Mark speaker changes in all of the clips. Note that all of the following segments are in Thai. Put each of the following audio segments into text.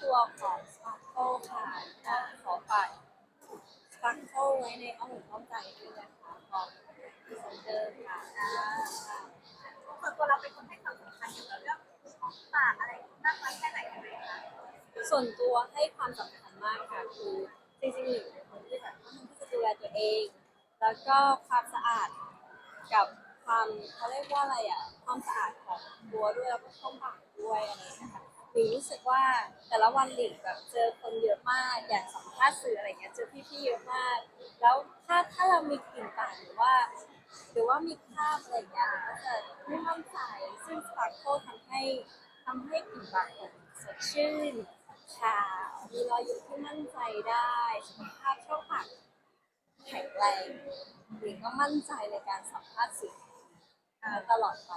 Speaker 1: ครอบครัวของ Sparkle ค่ะก็ขอฝาก Sparkle ไว้ในอ้อมอกอ้อมใจด้วยนะคะของพี่สมเดิมค่ะอ่าค่ะ
Speaker 2: ส่วนตัวเราเป็นคนให้ความสำคัญเกี่ยวกับเรื่องของปากอะไรมากน้อยแค่ไหนยังไงคะ
Speaker 1: ส่วนตัวให้ความสำคัญมากค่ะคือจริงๆหลิงเป็นคนที่แบบค่อนข้างที่จะดูแลตัวเอง แล้วก็ความสะอาดกับความเขาเรียกว่าอะไรอะความสะอาดของตัวด้วยแล้วก็ช่องปากด้วยอะไรอย่างเงี้ยค่ะ หลิงรู้สึกว่าแต่ละวันหลิงแบบเจอคนเยอะมาก อย่างสัมภาษณ์สื่ออะไรเงี้ยเจอพี่ๆเยอะมาก แล้วถ้าถ้าเรามีกลิ่นปากหรือว่า หรือว่ามีคราบอะไรอย่างเงี้ยเราก็จะไม่มั่นใจซึ่งสปาร์โคทำให้ทำให้กลิ่นปากของสดชื่นขาวมีรอยยิ้มที่มั่นใจได้สุขภาพช่องปากแข็งแรงหญิงก็มั่นใจในการสัมภาษณ์สื่อตลอดไป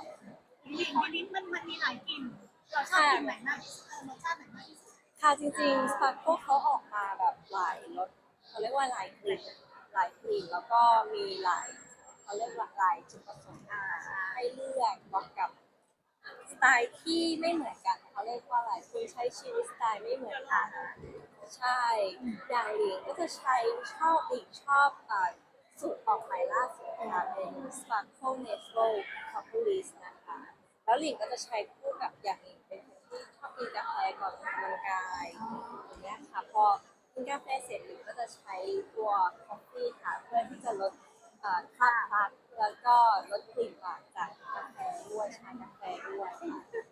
Speaker 2: จริงวันนี้มันมันมีหลายกลิ่น เราชอบกลิ่นไหนมากที่สุดเออรสชาติไหนมากที่สุด
Speaker 1: ค่ะจริงๆสปาร์โคเขาออกมาแบบหลายรสเขาเรียกว่าหลายกลิ่นหลายกลิ่นแล้วก็มีหลายเขาเรียกว่าหลายจุดประสงค์ให้เลือกบวกกับสไตล์ที่ไม่เหมือนกันเขาเรียกว่าอะไรคุณใช้ชีวิตสไตล์ไม่เหมือนกันใช่อย่างหลิงก็จะใช้ชอบหลิงชอบอ่อสูตรออกใหม่ล่าสุดค่ะเป็น Sparkle Natural Propolis นะ แล้วหลิงก็จะใช้คู่กับอย่างเป็นคนที่ชอบกินกาแฟก่อนออกกำลังกายอย่างเงี้ยค่ะพอกินกาแฟเสร็จหลิงก็จะใช้ตัว coffee ค่ะเพื่อที่จะลดค่าพักแล้วก็ลดกลิ่นปากจากกาแฟด้วยชากาแฟด้วย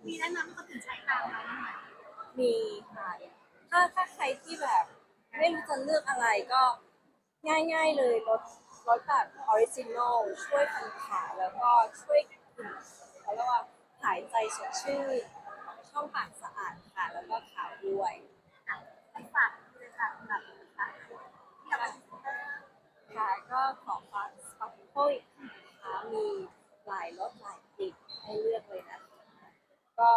Speaker 2: มีแนะนำให้คนอื่นใช้ตามไหม
Speaker 1: มีค่ะถ้าถ้าใครที่แบบไม่รู้จะเลือกอะไรก็ง่าย ๆเลยรสรสแบบออริจินอลช่วยคันขาแล้วก็ช่วยกลิ่นเขาเรียกว่า หายใจสดชื่นช่องปากสะอาดค่ะ แล้วก็ขาวด้วย
Speaker 2: ให้ฝากเลยค่ะสำหรับค่ะที่เราเป็น
Speaker 1: ค่ะก็ขอฝากสปาร์โคอีกค่ะมีหลายรสหลายกลิ่นให้เลือกเลยนะคะ ก็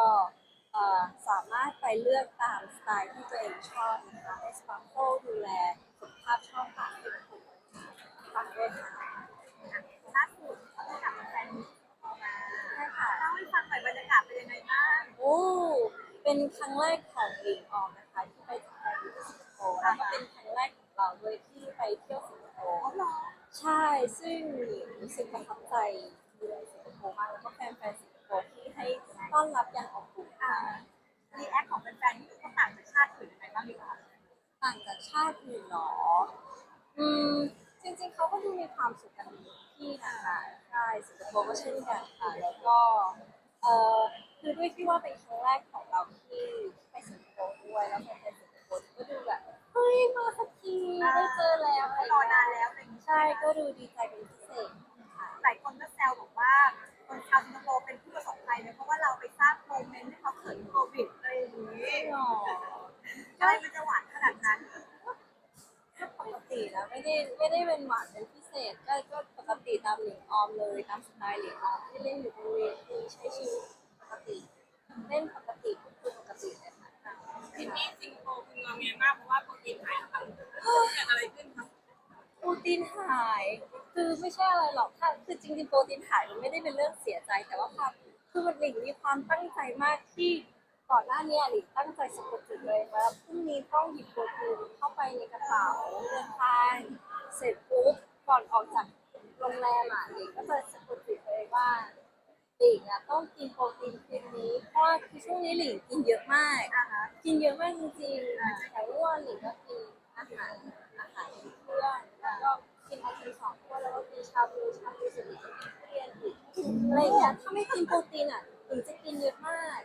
Speaker 1: สามารถไปเลือกตามสไตล์ที่ตัวเองชอบนะคะให้สปาร์โค
Speaker 2: รู้
Speaker 1: สึกประทับใจเมืองสิงคโปร์มากแล้วก็แฟนๆสิงคโปร์ที่ให้ต้อนรับอย่างอบอุ่น
Speaker 2: อ่า
Speaker 1: ค่ะ
Speaker 2: รีแอคของแฟนๆที่เขาต่างจากชาติอื่นยังไงบ้างดีกว่า
Speaker 1: ต่างจากชาติอื่นเนาะอืมจริงๆเขาก็ดูมีความสุขกันที่นะคะใช่สิงคโปร์ก็เช่นกันค่ะแล้วก็เอ่อคือด้วยที่ว่าเป็นครั้งแรกของเราที่ไปสิงคโปร์ด้วยแล้วแฟนๆสิงคโปร์ก็ดูแบบเฮ้ยมาสักทีได้เจอแล้วไร
Speaker 2: รอ
Speaker 1: เงี้ย
Speaker 2: นานแล้ว
Speaker 1: ใช่ก็ดูดีใจเป็นพิเศษ
Speaker 2: ลายคนก็แซวบอกว่าคนชาวสิงคโปร์เป็นผู้ประสบภัยเลยเพราะว่าเราไปสร้างโมเมนต์ให้เขาเกิดโควิดอะไรอย่างนี้
Speaker 1: หรอ
Speaker 2: อะไรมันจะหวานขนาดนั้น
Speaker 1: ก็ปกตินะไม่ได้ไม่ได้เป็นหวานเป็นพิเศษก็ก็ปกติตามหลิงออมเลยตามสไตล์หลิงออมที่เล่นอยู่บนเวทีใช้ชีวิตปกติเล่นปกติพูดคุยปกติเลยค่ะ
Speaker 3: ทีนี้สิงคโปร์คุณงอแงมากเพราะว่าโปรตีนหายค่ะเกิดอะไรขึ้นคะ
Speaker 1: โปรตีนหาย คือไม่ใช่อะไรหรอกถ้าคือจริงๆโปรตีนหายมันไม่ได้เป็นเรื่องเสียใจแต่ว่าความคือมันหลิงมีความตั้งใจมากที่ก่อนหน้านี้หลิงตั้งใจสะกดจิตเลยว่าพรุ่งนี้ต้องหยิบโปรตีนเข้าไปในกระเป๋าเดินทางเสร็จปุ๊บก่อนออกจากโรงแรมอะหลิงก็จะสะกดจิตเลยว่าหลิงอะต้องกินโปรตีนคืนนี้เพราะคือช่วงนี้หลิงกินเยอะมาก
Speaker 2: อ่าฮะ
Speaker 1: กินเยอะมากจริงๆแต่ว่าหลิงก็กินอาหารอาหารเพื่อนแล้วก็ กินไอติมสองถ้วแล้วก็กินชาบูชาบูเสร็จหลิงก็กินทุเรียนอีกอะไรอย่างเงี้ยถ้าไม่กินโปรตีนอะหลิงจะกินเยอะมาก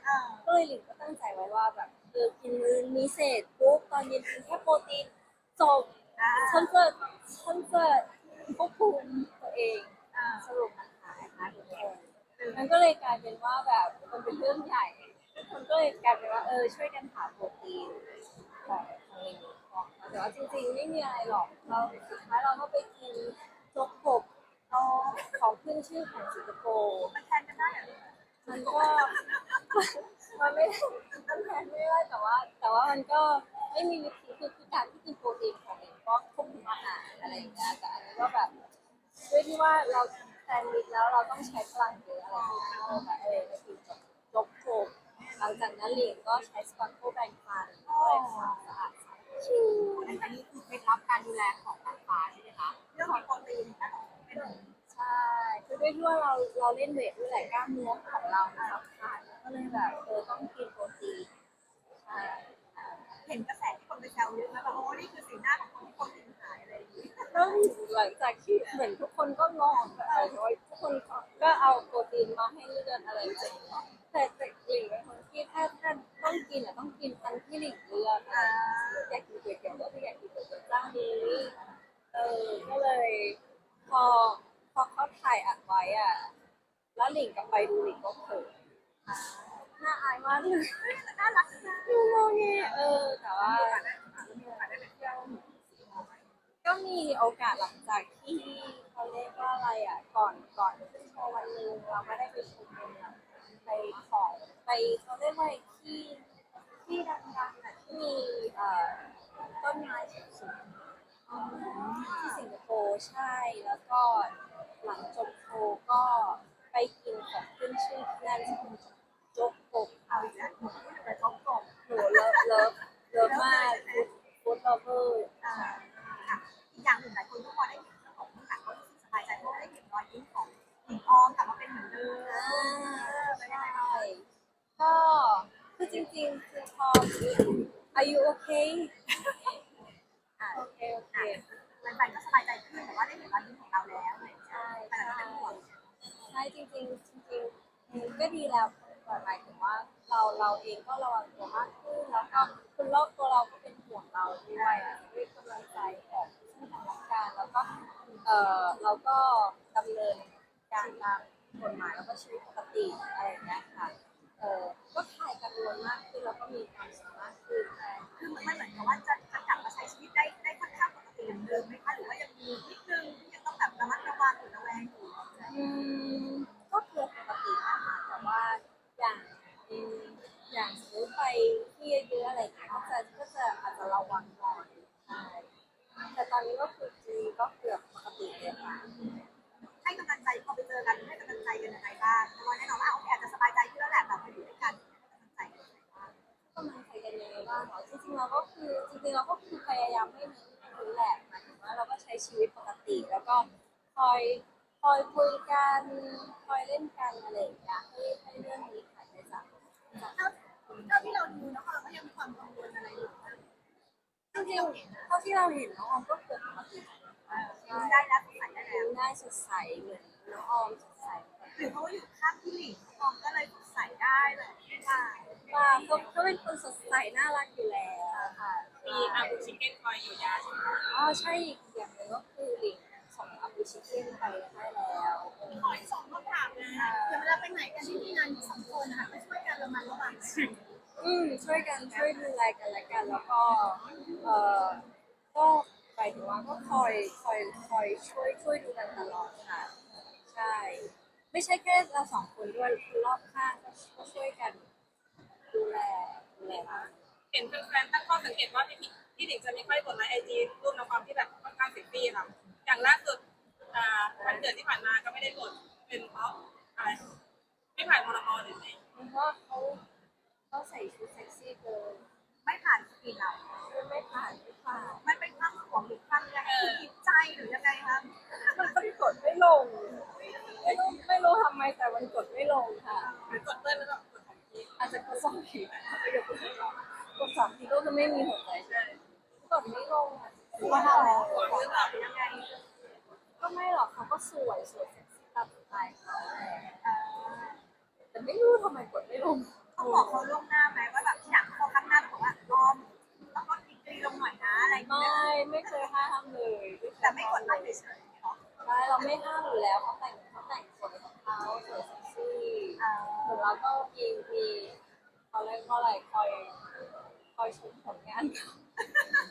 Speaker 1: ก็เลยหลิงก็ตั้งใจไว้ว่าแบบเออกินมื้อนี้เสร็จปุ๊บตอนเย็นกินแค่โปรตีนจบฉันจะฉันจะควบคุมตัวเองสรุปมันหายนะทุกคนมันก็เลยกลายเป็นว่าแบบมันเป็นเรื่องใหญ่ทุกคนก็เลยกลายเป็นว่าเออช่วยกันหาโปรตีนของของหลิง ของแต่ว่าจริงๆไม่มีอะไรหรอกเราสุดท้ายเราก็ไปกินโจ๊กกบ
Speaker 2: อ๋อ
Speaker 1: ของขึ้นชื่อของสิงคโปร์
Speaker 2: มันแทนกันได้เหรอ
Speaker 1: มันก็มันไม่ได้มันแทนไม่ได้แต่ว่า แต่ว่ามันก็ไม่มีวิธีคือคือการที่กินโปรตีนของเองก็ควบคุมอาหารอะไรอย่างเงี้ยแต่อันนี้ก็แบบด้วยที่ว่าเราแซนด์วิชแล้วเราต้องใช้พลังเยอะอะไรอย่างเงี้ยเราแบบเออไปกินจบจบโขกหลังจากนั้นหลิงก็ใช้สปอนโคแบงฟันก็เลยความสะอาดใสชิว
Speaker 3: อันนี้คือเคล็ดลับการดูแลของนางฟ้าใช่ไหมคะ
Speaker 2: เรื่องของโปรตีนนะคะเป็น
Speaker 1: ใช่คือด้วยที่ว่าเราเราเล่นเวทด้วยแหละกล้ามเนื้อของเราสำคัญก็เลยแบบเออต้องกินโปรตีนใช่
Speaker 2: เห็นกระแสที่คนไปแซวเยอะนะแบบโอ้นี่คือสีหน้าของคนที่โปรตีนหายอะไรอย่างนี้
Speaker 1: แล้วหลังจากที่เหมือนทุกคนก็งงแบบทุกคนก็เอาโปรตีนมาให้เลือดอะไรอย่างเงี้ยแต่แต่หลิงเป็นคนที่ถ้าถ้า ต้องกินอะต้องกินอันที่หลิงเลือกอะอยากกินก๋วยเตี๋ยวก็คืออยากกินก๋วยเตี๋ยวเจ้านี้เออก็เลย พอพอเขาถ่ายอัดไว้อะ แล้วหลิงกลับไปดูหลิงก็เขินน่าอายมากเลย
Speaker 2: น่ารักนะ
Speaker 1: ดูโมเงเออแต่ว่า
Speaker 2: ก็
Speaker 1: มีโอกาสหลังจากที่เขาเรียกว่าอะไรอะ ก่อนก่อนขึ้นโชว์วันนึงเราไม่ได้ไปชมกันไป เขาเรียกว่าที่ที่ดังๆอะที่มีเอ่อต้นไม้สูงๆที่สิงคโปร์ใช่ แล้วก็หลังจบโชว์ก็ไปกินของขึ้นชื่อที่นั่นที่เป็นโจ๊กกบ
Speaker 2: เอาอีกแล้วหนูพูดถึงแต่ท้องกลม
Speaker 1: หนูเลิฟเลิฟเลิฟมากฟู้ดเลเวอร์
Speaker 2: อ่าอะอีกอย่างหนึ่งห ริง
Speaker 1: ๆคือพออายุโอเคอ่าโอเคโอเค
Speaker 2: แฟนๆก็สบายใจขึ้นแต่ว่าได้เห็นรอยยิ้มของเราแล้วอะไรอย่างเงี้ย
Speaker 1: ใช่
Speaker 2: แต่
Speaker 1: ใช่
Speaker 2: เราเป็นห่วง
Speaker 1: ใช่จริงๆจริงๆมันก็ดีแล้วหมายถึงว่าเราเราเองก็ระวังตัวมากขึ้นแล้วก็คุณรอบตัวเราก็เป็นห่วงเราด้วยอะด้วยกำลังใจของซึ่งกันและกันแล้วก็เออเราก็ดำเนินการตามกฎหมายแล้วก็ชีวิตปกติอะไรอย่างเงี้ยค่ะเออ ก็คลายกังวลมากขึ้นแล้วก็มีความสุขมากขึ้น
Speaker 2: คือมันไม่เหมือนกับว่าจะจะกลับมาใช้ชีวิตได้ได้ค่อนข้างปกติเหมือนเดิมไหมคะหรือว่ายังมีนิดนึงที่ยังต้องแบบระมัดระวังหรือระแวงอยู่
Speaker 1: อืมก็คือปกตินะคะแต่ว่าอย่างอืมอย่างสมมติไปที่เยอะๆอะไรอย่างเงี้ยก็จะก็จะอาจจะระวังหน่อยใช่แต่ตอนนี้ก็คือจริงๆก็เกือบปกติเลยค่ะ
Speaker 2: ให้กำลังใจพอไปเจอกันให้กำลังใจกันยังไงบ้างเพราะว่าแน่นอนว่าโอเค
Speaker 1: ๆเราก็คือจริงๆเราก็คือพยายามไม่มีรู้แหละหมายถึงว่าเราก็ใช้ชีวิตปกติแล้วก็คอยคอยคุยกันคอยเล่นกันอะไรอย่างเงี้ยให้ให้เรื่องนี้หายไปจากจาก
Speaker 2: เท่าที่เราดูแล้วเราก็ยังมีความกังวลอะไรอยู่บ้าง
Speaker 1: จริงๆเท่าที่เราเห็นน้องออมก็เกิดปกติ
Speaker 2: ยิ้มได้แล้วใส่ได้แล้ว
Speaker 1: ยิ้มได้สดใสเหมือนน้องออมสดใส
Speaker 2: หรือเพราะว่าอยู่ข้างพี่หลิงมองก็เลยใส่ได้เลยไม่ได้
Speaker 1: ว่าเขาเขาเป็นคนสดใสน่ารักอยู่แล้วค่ะ
Speaker 3: มีอาบูชิเก้นคอยอยู่ยาใช่ไหม
Speaker 1: อ๋อใช่อีกอย่างหนึ่งก็คือลิงส่งอาบูชิเก้นไปให้แล้ว
Speaker 2: ขออีกสองคำถามนะเดี๋ยวเวลาไปไหนกันที่ที่นั่นสองคนนะคะไม่ช่วยกันระมัดระวัง
Speaker 1: อืมช่วยกันช่วยดูแลกันและกัน แล้วก็เอ่อก็ไปถึงว่าก็คอยคอยคอยช่วยช่วยดูกันตลอดค่ะ ใช่ ไม่ใช่แค่เราสองคนด้วยคือรอบข้างก็ก็ช่วยกัน ดูแลดูแลเรา
Speaker 3: เห็นแฟนๆตั้งข้อสังเกตว่าพี่พี่หนิงจะไม่ค่อยกดไลค์ไอจีรูปในความที่แบบค่อนข้างเซ็กซี่ค่ะ อย่างล่าสุดอ่าวันเกิดที่ผ่านมาก็ไม่ได้กดเป็นเพราะอะไรไม่ผ่านมรอหรือไง
Speaker 1: เพราะเขาเขาใส่ชุดเซ็กซี่เกิน
Speaker 2: ไม่ผ่านสกินเรา
Speaker 1: ไม่ผ่านไม่ผ่าน
Speaker 2: มันเป็นความห่วงหรือความยังไงจิตใจหรือยังไงคะ
Speaker 1: มันกดไม่ลง ไม่รู้ไม่รู้ทำไมแต่มันกดไม่ลงค่ะ
Speaker 3: หรือกดเปิ้ลแล้วก็กดของพี่
Speaker 1: อาจจะกดสองทีอาจจะกดไม่ลงกดสามทีก็จะไม่มีหัวใจใช่กดไม่ลงอะ
Speaker 2: ว่าเรา
Speaker 3: หวังหรือเปล่า
Speaker 2: ยังไง
Speaker 1: ก็ไม่หรอกเขาก็สวยสวยเซ็กซี่ตามสไตล์เขาแหละ
Speaker 2: เอ่อ
Speaker 1: แต่ไม่รู้ทำไมกดไม่ลง
Speaker 2: ต้องบอกเขาล่วงหน้าไหมว่าแบบอยากพอข้างหน้าบอกว่าออมต้องลดดีกรีลงหน่อยนะอะไรอย่าง
Speaker 1: ไม่
Speaker 2: เงี้ย
Speaker 1: ไม่เคยห้ามเลย
Speaker 2: แต่ไม่กดไลค์เฉยๆเนาะ
Speaker 1: ใช่เราไม่ห้ามอยู่แล้วเขาแต่งเขาแต่งสวยของเขาสวยเซ็กซี่
Speaker 2: อ่า
Speaker 1: ส่วนเราก็ มีมีเขาเรียกว่าอะไรคอยคอยชมผลงานเขา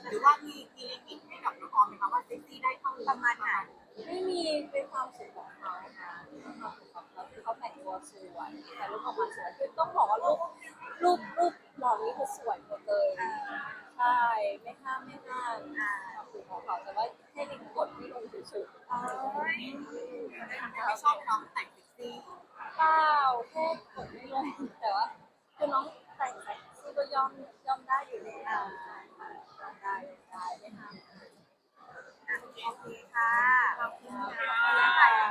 Speaker 3: หรือว่ามีมีลิมิตให้กับน้องออมไหมคะว่าเซ็กซี่ได้เท่านี้
Speaker 2: ประมาณไหน
Speaker 1: ไม่มีเป็นความสุขของเขาค่ะเป็นความสุขของเขาคือเขาแต่งตัวสวยแต่รูปออกมาสวยคือต้องบอกว่ารูปรูปรูปเหล่านี้คือสวยหมดเลยใช่ไม่ห้ามไม่ห้ามอ่าความสุขของเขาแต่ว่าให้ลิงกดไม่ลงเฉยๆ
Speaker 2: เอ้ย
Speaker 3: ไม่ชอบน้องแต่งเซ็กซี่
Speaker 1: เปล่าแค่กดไม่ลงแต่ว่าคือน้องแต่ใส่คือก็ย่อมย่อมได้อยู่แล้วได้ได้ได้ได้ค่ะ
Speaker 2: โอเคค่ะข
Speaker 4: อบคุณค่ะ